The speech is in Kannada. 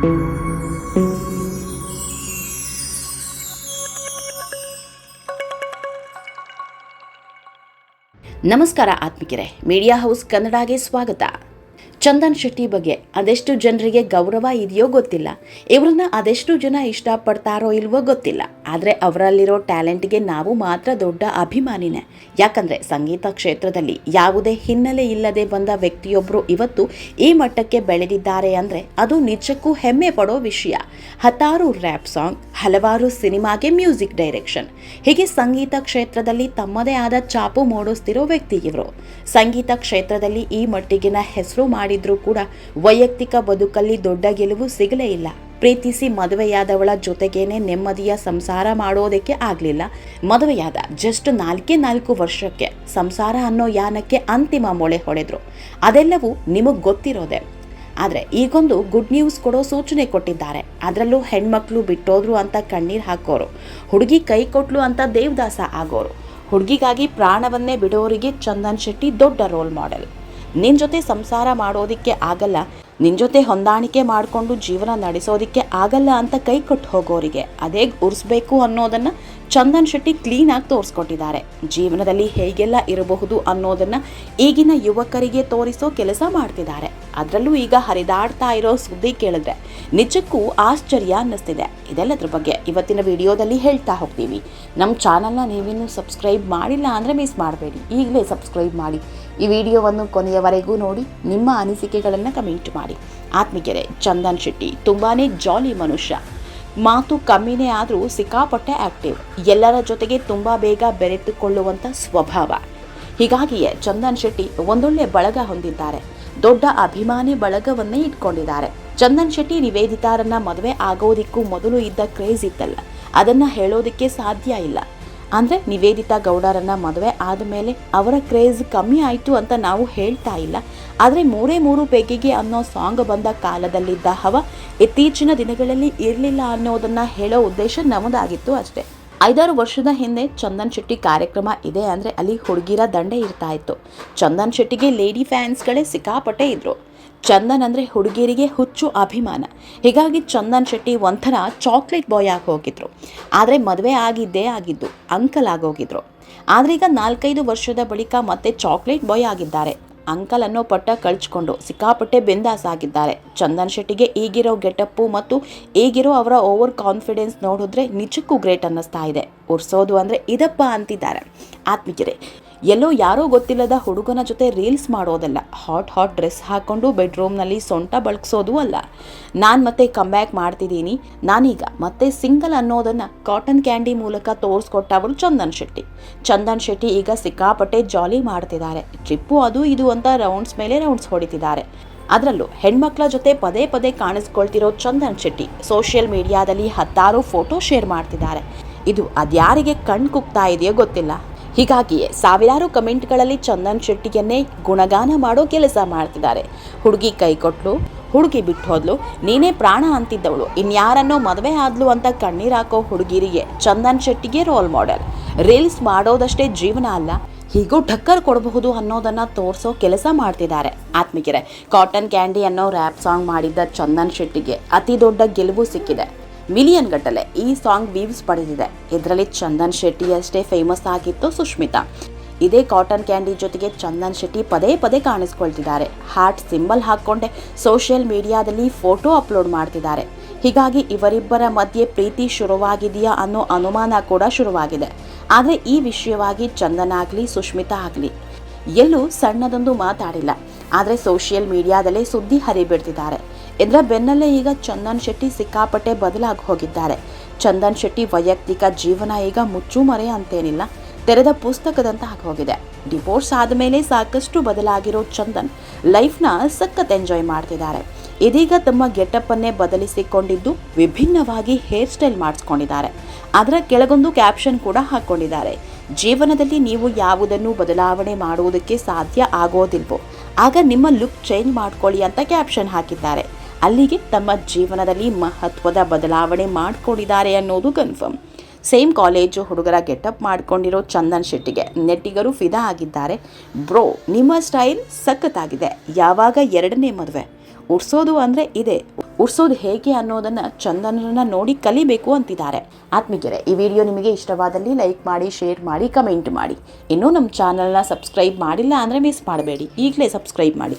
ನಮಸ್ಕಾರ ಆತ್ಮಿಕರೇ ಮೀಡಿಯಾ ಹೌಸ್ ಕನ್ನಡಗೆ ಸ್ವಾಗತ. ಚಂದನ್ ಶೆಟ್ಟಿ ಬಗ್ಗೆ ಅದೆಷ್ಟು ಜನರಿಗೆ ಗೌರವ ಇದೆಯೋ ಗೊತ್ತಿಲ್ಲ. ಇವ್ರನ್ನ ಅದೆಷ್ಟು ಜನ ಇಷ್ಟಪಡ್ತಾರೋ ಇಲ್ವೋ ಗೊತ್ತಿಲ್ಲ. ಆದರೆ ಅವರಲ್ಲಿರೋ ಟ್ಯಾಲೆಂಟ್ಗೆ ನಾವು ಮಾತ್ರ ದೊಡ್ಡ ಅಭಿಮಾನಿನೇ. ಯಾಕಂದ್ರೆ ಸಂಗೀತ ಕ್ಷೇತ್ರದಲ್ಲಿ ಯಾವುದೇ ಹಿನ್ನೆಲೆ ಇಲ್ಲದೆ ಬಂದ ವ್ಯಕ್ತಿಯೊಬ್ಬರು ಇವತ್ತು ಈ ಮಟ್ಟಕ್ಕೆ ಬೆಳೆದಿದ್ದಾರೆ ಅಂದ್ರೆ ಅದು ನಿಜಕ್ಕೂ ಹೆಮ್ಮೆ ಪಡೋ ವಿಷಯ. ಹತ್ತಾರು ರ್ಯಾಪ್ ಸಾಂಗ್, ಹಲವಾರು ಸಿನಿಮಾಗೆ ಮ್ಯೂಸಿಕ್ ಡೈರೆಕ್ಷನ್. ಹೀಗೆ ಸಂಗೀತ ಕ್ಷೇತ್ರದಲ್ಲಿ ತಮ್ಮದೇ ಆದ ಚಾಪು ಮೂಡಿಸ್ತಿರೋ ವ್ಯಕ್ತಿ ಇವರು. ಸಂಗೀತ ಕ್ಷೇತ್ರದಲ್ಲಿ ಈ ಮಟ್ಟಿಗಿನ ಹೆಸರು ಮಾಡಿದ್ರೂ ಕೂಡ ವೈಯಕ್ತಿಕ ಬದುಕಲ್ಲಿ ದೊಡ್ಡ ಗೆಲುವು ಸಿಗಲೇ ಇಲ್ಲ. ಪ್ರೀತಿಸಿ ಮದುವೆಯಾದವಳ ಜೊತೆಗೇನೆ ನೆಮ್ಮದಿಯ ಸಂಸಾರ ಮಾಡೋದಕ್ಕೆ ಆಗಲಿಲ್ಲ. ಮದುವೆಯಾದ ಜಸ್ಟ್ ನಾಲ್ಕೇ ನಾಲ್ಕು ವರ್ಷಕ್ಕೆ ಸಂಸಾರ ಅನ್ನೋ ಯಾನಕ್ಕೆ ಅಂತಿಮ ಮೊಳೆ ಹೊಡೆದ್ರು. ಅದೆಲ್ಲವೂ ನಿಮಗೆ ಗೊತ್ತಿರೋದೆ. ಆದರೆ ಈಗೊಂದು ಗುಡ್ ನ್ಯೂಸ್ ಕೊಡೋ ಸೂಚನೆ ಕೊಟ್ಟಿದ್ದಾರೆ. ಅದರಲ್ಲೂ ಹೆಣ್ಮಕ್ಳು ಬಿಟ್ಟೋದ್ರು ಅಂತ ಕಣ್ಣೀರು ಹಾಕೋರು. ಹುಡುಗಿ ಕೈ ಕೊಟ್ಲು ಅಂತ ದೇವದಾಸ ಆಗೋರು. ಹುಡುಗಿಗಾಗಿ ಪ್ರಾಣವನ್ನೇ ಬಿಡೋರಿಗೆ ಚಂದನ್ ಶೆಟ್ಟಿ ದೊಡ್ಡ ರೋಲ್ ಮಾಡೆಲ್ ನಿನ್ನ ಜೊತೆ ಸಂಸಾರ ಮಾಡೋದಕ್ಕೆ ಆಗಲ್ಲ. ನಿನ್ನ ಜೊತೆ ಹೊಂದಾಣಿಕೆ ಮಾಡಿಕೊಂಡು ಜೀವನ ನಡೆಸೋದಕ್ಕೆ ಆಗಲ್ಲ ಅಂತ ಕೈ ಕೊಟ್ಟು ಹೋಗೋರಿಗೆ. ಅದೇ ಉರಿಸ್ಬೇಕು ಅನ್ನೋದನ್ನು ಚಂದನ್ ಶೆಟ್ಟಿ ಕ್ಲೀನಾಗಿ ತೋರಿಸ್ಕೊಟ್ಟಿದ್ದಾರೆ. ಜೀವನದಲ್ಲಿ ಹೇಗೆಲ್ಲ ಇರಬಹುದು ಅನ್ನೋದನ್ನು ಈಗಿನ ಯುವಕರಿಗೆ ತೋರಿಸೋ ಕೆಲಸ ಮಾಡ್ತಿದ್ದಾರೆ. ಅದರಲ್ಲೂ ಈಗ ಹರಿದಾಡ್ತಾ ಇರೋ ಸುದ್ದಿ ಕೇಳಿದ್ರೆ ನಿಜಕ್ಕೂ ಆಶ್ಚರ್ಯ ಅನ್ನಿಸ್ತಿದೆ. ಇದೆಲ್ಲದ್ರ ಬಗ್ಗೆ ಇವತ್ತಿನ ವಿಡಿಯೋದಲ್ಲಿ ಹೇಳ್ತಾ ಹೋಗ್ತೀವಿ. ನಮ್ಮ ಚಾನಲ್ನ ನೀವಿನ್ನೂ ಸಬ್ಸ್ಕ್ರೈಬ್ ಮಾಡಿಲ್ಲ ಅಂದರೆ ಮಿಸ್ ಮಾಡಬೇಡಿ. ಈಗಲೇ ಸಬ್ಸ್ಕ್ರೈಬ್ ಮಾಡಿ. ಈ ವಿಡಿಯೋವನ್ನು ಕೊನೆಯವರೆಗೂ ನೋಡಿ, ನಿಮ್ಮ ಅನಿಸಿಕೆಗಳನ್ನು ಕಮೆಂಟ್ ಮಾಡಿ. ಆತ್ಮೀಕೆರೆ ಚಂದನ್ ಶೆಟ್ಟಿ ತುಂಬಾ ಜಾಲಿ ಮನುಷ್ಯ. ಮಾತು ಕಮ್ಮಿನೇ ಆದರೂ ಸಿಕ್ಕಾಪಟ್ಟೆ ಆಕ್ಟಿವ್ ಎಲ್ಲರ ಜೊತೆಗೆ ತುಂಬ ಬೇಗ ಬೆರೆತುಕೊಳ್ಳುವಂಥ ಸ್ವಭಾವ. ಹೀಗಾಗಿಯೇ ಚಂದನ್ ಶೆಟ್ಟಿ ಒಂದೊಳ್ಳೆ ಬಳಗ ಹೊಂದಿದ್ದಾರೆ. ದೊಡ್ಡ ಅಭಿಮಾನಿ ಬಳಗವನ್ನೇ ಇಟ್ಕೊಂಡಿದ್ದಾರೆ. ಚಂದನ್ ಶೆಟ್ಟಿ ನಿವೇದಿತಾರನ್ನ ಮದುವೆ ಆಗೋದಿಕ್ಕೂ ಮೊದಲು ಇದ್ದ ಕ್ರೇಜ್ ಇತ್ತಲ್ಲ. ಅದನ್ನ ಹೇಳೋದಕ್ಕೆ ಸಾಧ್ಯ ಇಲ್ಲ. ಅಂದ್ರೆ ನಿವೇದಿತಾ ಗೌಡರನ್ನ ಮದುವೆ ಆದಮೇಲೆ ಅವರ ಕ್ರೇಜ್ ಕಮ್ಮಿ ಆಯಿತು ಅಂತ ನಾವು ಹೇಳ್ತಾ ಇಲ್ಲ. ಆದರೆ ಮೂರೇ ಮೂರು ಪೆಗಿಗೆ ಅನ್ನೋ ಸಾಂಗ್ ಬಂದ ಕಾಲದಲ್ಲಿದ್ದ ಹವ ಇತ್ತೀಚಿನ ದಿನಗಳಲ್ಲಿ ಇರಲಿಲ್ಲ ಅನ್ನೋದನ್ನ ಹೇಳೋ ಉದ್ದೇಶ ನಮ್ಮದಾಗಿತ್ತು ಅಷ್ಟೇ. ಐದಾರು ವರ್ಷದ ಹಿಂದೆ ಚಂದನ್ ಶೆಟ್ಟಿ ಕಾರ್ಯಕ್ರಮ ಇದೆ ಅಂದರೆ ಅಲ್ಲಿ ಹುಡುಗಿರ ದಂಡೆ ಇರ್ತಾ ಇತ್ತು. ಚಂದನ್ ಶೆಟ್ಟಿಗೆ ಲೇಡಿ ಫ್ಯಾನ್ಸ್ಗಳೇ ಸಿಕ್ಕಾಪಟ್ಟೆ ಇದ್ರು. ಚಂದನ್ ಅಂದರೆ ಹುಡುಗಿಯರಿಗೆ ಹುಚ್ಚು ಅಭಿಮಾನ. ಹೀಗಾಗಿ ಚಂದನ್ ಶೆಟ್ಟಿ ಒಂಥರ ಚಾಕ್ಲೇಟ್ ಬಾಯ್ ಆಗಿ ಹೋಗಿದ್ರು. ಆದರೆ ಮದುವೆ ಆಗಿದ್ದೇ ಆಗಿದ್ದು ಅಂಕಲ್ ಆಗೋಗಿದ್ರು ಆದರೆ ಈಗ ನಾಲ್ಕೈದು ವರ್ಷದ ಬಳಿಕ ಮತ್ತೆ ಚಾಕ್ಲೇಟ್ ಬಾಯ್ ಆಗಿದ್ದಾರೆ. ಅಂಕಲ್ ಅನ್ನೋ ಪಟ್ಟ ಕಳ್ಚ್ಕೊಂಡು ಸಿಕ್ಕಾಪಟ್ಟೆ ಬೆಂದಾಸ್ ಆಗಿದ್ದಾರೆ. ಚಂದನ್ ಶೆಟ್ಟಿಗೆ ಈಗಿರೋ ಗೆಟಪ್ಪು ಮತ್ತು ಈಗಿರೋ ಅವರ ಓವರ್ ಕಾನ್ಫಿಡೆನ್ಸ್ ನೋಡಿದ್ರೆ ನಿಜಕ್ಕೂ ಗ್ರೇಟ್ ಅನ್ನಿಸ್ತಾ ಇದೆ. ಉರ್ಸೋದು ಅಂದರೆ ಇದಪ್ಪ ಅಂತಿದ್ದಾರೆ. ಆತ್ಮಿಕರೇ ಎಲ್ಲೋ ಯಾರೋ ಗೊತ್ತಿಲ್ಲದ ಹುಡುಗನ ಜೊತೆ ರೀಲ್ಸ್ ಮಾಡೋದಲ್ಲ. ಹಾಟ್ ಹಾಟ್ ಡ್ರೆಸ್ ಹಾಕ್ಕೊಂಡು ಬೆಡ್ರೂಮ್ನಲ್ಲಿ ಸೊಂಟ ಬಳಸೋದು ಅಲ್ಲ. ನಾನು ಮತ್ತೆ ಕಮ್ಬ್ಯಾಕ್ ಮಾಡ್ತಿದ್ದೀನಿ. ನಾನೀಗ ಮತ್ತೆ ಸಿಂಗಲ್ ಅನ್ನೋದನ್ನು ಕಾಟನ್ ಕ್ಯಾಂಡಿ ಮೂಲಕ ತೋರಿಸ್ಕೊಟ್ಟವರು ಚಂದನ್ ಶೆಟ್ಟಿ. ಚಂದನ್ ಶೆಟ್ಟಿ ಈಗ ಸಿಕ್ಕಾಪಟ್ಟೆ ಜಾಲಿ ಮಾಡ್ತಿದ್ದಾರೆ. ಟ್ರಿಪ್ಪು ಅದು ಇದು ಅಂತ ರೌಂಡ್ಸ್ ಮೇಲೆ ರೌಂಡ್ಸ್ ಹೊಡಿತಿದ್ದಾರೆ. ಅದರಲ್ಲೂ ಹೆಣ್ಮಕ್ಳ ಜೊತೆ ಪದೇ ಪದೇ ಕಾಣಿಸ್ಕೊಳ್ತಿರೋ ಚಂದನ್ ಶೆಟ್ಟಿ ಸೋಷಿಯಲ್ ಮೀಡಿಯಾದಲ್ಲಿ ಹತ್ತಾರು ಫೋಟೋ ಶೇರ್ ಮಾಡ್ತಿದ್ದಾರೆ. ಇದು ಅದ್ಯಾರಿಗೆ ಕಣ್ ಕುಗ್ತಾ ಇದೆಯೋ ಗೊತ್ತಿಲ್ಲ. ಹೀಗಾಗಿಯೇ ಸಾವಿರಾರು ಕಮೆಂಟ್ಗಳಲ್ಲಿ ಚಂದನ್ ಶೆಟ್ಟಿಯನ್ನೇ ಗುಣಗಾನ ಮಾಡೋ ಕೆಲಸ ಮಾಡ್ತಿದ್ದಾರೆ. ಹುಡುಗಿ ಕೈ ಕೊಟ್ಲು ಹುಡುಗಿ ಬಿಟ್ಟು ಹೋದ್ಲು ನೀನೇ ಪ್ರಾಣ ಅಂತಿದ್ದವಳು, ಇನ್ಯಾರನ್ನೋ ಮದುವೆ ಆದ್ಲು ಅಂತ ಕಣ್ಣೀರಾಕೋ ಹುಡುಗಿರಿಗೆ ಚಂದನ್ ಶೆಟ್ಟಿಗೆ ರೋಲ್ ಮಾಡೆಲ್. ರೀಲ್ಸ್ ಮಾಡೋದಷ್ಟೇ ಜೀವನ ಅಲ್ಲ, ಹೀಗೂ ಠಕ್ಕರ್ ಕೊಡಬಹುದು ಅನ್ನೋದನ್ನು ತೋರಿಸೋ ಕೆಲಸ ಮಾಡ್ತಿದ್ದಾರೆ. ಆತ್ಮಿಕರೆ, ಕಾಟನ್ ಕ್ಯಾಂಡಿ ಅನ್ನೋ ರ್ಯಾಪ್ ಸಾಂಗ್ ಮಾಡಿದ್ದ ಚಂದನ್ ಶೆಟ್ಟಿಗೆ ಅತಿ ದೊಡ್ಡ ಗೆಲುವು ಸಿಕ್ಕಿದೆ. ಮಿಲಿಯನ್ ಗಟ್ಟಲೆ ಈ ಸಾಂಗ್ ವೀವ್ಸ್ ಪಡೆದಿದೆ. ಇದರಲ್ಲಿ ಚಂದನ್ ಶೆಟ್ಟಿ ಅಷ್ಟೇ ಫೇಮಸ್ ಆಗಿತ್ತು ಸುಷ್ಮಿತಾ. ಇದೇ ಕಾಟನ್ ಕ್ಯಾಂಡಿ ಜೊತೆಗೆ ಚಂದನ್ ಶೆಟ್ಟಿ ಪದೇ ಪದೇ ಕಾಣಿಸ್ಕೊಳ್ತಿದ್ದಾರೆ. ಹಾರ್ಟ್ ಸಿಂಬಲ್ ಹಾಕ್ಕೊಂಡೆ ಸೋಷಿಯಲ್ ಮೀಡಿಯಾದಲ್ಲಿ ಫೋಟೋ ಅಪ್ಲೋಡ್ ಮಾಡ್ತಿದ್ದಾರೆ. ಹೀಗಾಗಿ ಇವರಿಬ್ಬರ ಮಧ್ಯೆ ಪ್ರೀತಿ ಶುರುವಾಗಿದೆಯಾ ಅನ್ನೋ ಅನುಮಾನ ಕೂಡ ಶುರುವಾಗಿದೆ. ಆದರೆ ಈ ವಿಷಯವಾಗಿ ಚಂದನ್ ಆಗಲಿ, ಸುಷ್ಮಿತಾ ಆಗಲಿ, ಎಲ್ಲೂ ಸಣ್ಣದೊಂದು ಮಾತಾಡಿಲ್ಲ. ಆದರೆ ಸೋಷಿಯಲ್ ಮೀಡಿಯಾದಲ್ಲೇ ಸುದ್ದಿ ಹರಿಬಿಡ್ತಿದ್ದಾರೆ. ಇದರ ಬೆನ್ನಲ್ಲೇ ಈಗ ಚಂದನ್ ಶೆಟ್ಟಿ ಸಿಕ್ಕಾಪಟ್ಟೆ ಬದಲಾಗಿ ಹೋಗಿದ್ದಾರೆ. ಚಂದನ್ ಶೆಟ್ಟಿ ವೈಯಕ್ತಿಕ ಜೀವನ ಈಗ ಮುಚ್ಚುಮರೆ ಅಂತೇನಿಲ್ಲ, ತೆರೆದ ಪುಸ್ತಕದಂತ ಹೋಗಿದೆ. ಡಿವೋರ್ಸ್ ಆದಮೇಲೆ ಸಾಕಷ್ಟು ಬದಲಾಗಿರೋ ಚಂದನ್ ಲೈಫ್ನ ಸಖತ್ ಎಂಜಾಯ್ ಮಾಡ್ತಿದ್ದಾರೆ. ಇದೀಗ ತಮ್ಮ ಗೆಟಪ್ಪನ್ನೇ ಬದಲಿಸಿಕೊಂಡಿದ್ದು ವಿಭಿನ್ನವಾಗಿ ಹೇರ್ ಸ್ಟೈಲ್ ಮಾಡಿಸ್ಕೊಂಡಿದ್ದಾರೆ. ಅದರ ಕೆಳಗೊಂದು ಕ್ಯಾಪ್ಷನ್ ಕೂಡ ಹಾಕ್ಕೊಂಡಿದ್ದಾರೆ. ಜೀವನದಲ್ಲಿ ನೀವು ಯಾವುದನ್ನು ಬದಲಾವಣೆ ಮಾಡುವುದಕ್ಕೆ ಸಾಧ್ಯ ಆಗೋದಿಲ್ವೋ, ಆಗ ನಿಮ್ಮ ಲುಕ್ ಚೇಂಜ್ ಮಾಡ್ಕೊಳ್ಳಿ ಅಂತ ಕ್ಯಾಪ್ಷನ್ ಹಾಕಿದ್ದಾರೆ. ಅಲ್ಲಿಗೆ ತಮ್ಮ ಜೀವನದಲ್ಲಿ ಮಹತ್ವದ ಬದಲಾವಣೆ ಮಾಡಿಕೊಂಡಿದ್ದಾರೆ ಅನ್ನೋದು ಕನ್ಫರ್ಮ್ ಸೇಮ್ ಕಾಲೇಜು ಹುಡುಗರ ಗೆಟಪ್ ಮಾಡ್ಕೊಂಡಿರೋ ಚಂದನ್ ಶೆಟ್ಟಿಗೆ ನೆಟ್ಟಿಗರು ಫಿದಾ ಆಗಿದ್ದಾರೆ. ಬ್ರೋ ನಿಮ್ಮ ಸ್ಟೈಲ್ ಸಖತ್ತಾಗಿದೆ. ಯಾವಾಗ ಎರಡನೇ ಮದುವೆ? ಉಡ್ಸೋದು ಅಂದರೆ ಇದೆ. ಉಡ್ಸೋದು ಹೇಗೆ ಅನ್ನೋದನ್ನು ಚಂದನರನ್ನ ನೋಡಿ ಕಲಿಬೇಕು ಅಂತಿದ್ದಾರೆ. ಆತ್ಮೀಗೆರೆ ಈ ವಿಡಿಯೋ ನಿಮಗೆ ಇಷ್ಟವಾದಲ್ಲಿ ಲೈಕ್ ಮಾಡಿ ಶೇರ್ ಮಾಡಿ ಕಮೆಂಟ್ ಮಾಡಿ. ಇನ್ನೂ ನಮ್ಮ ಚಾನಲ್ನ ಸಬ್ಸ್ಕ್ರೈಬ್ ಮಾಡಿಲ್ಲ ಅಂದರೆ ಮಿಸ್ ಮಾಡಬೇಡಿ. ಈಗಲೇ ಸಬ್ಸ್ಕ್ರೈಬ್ ಮಾಡಿ.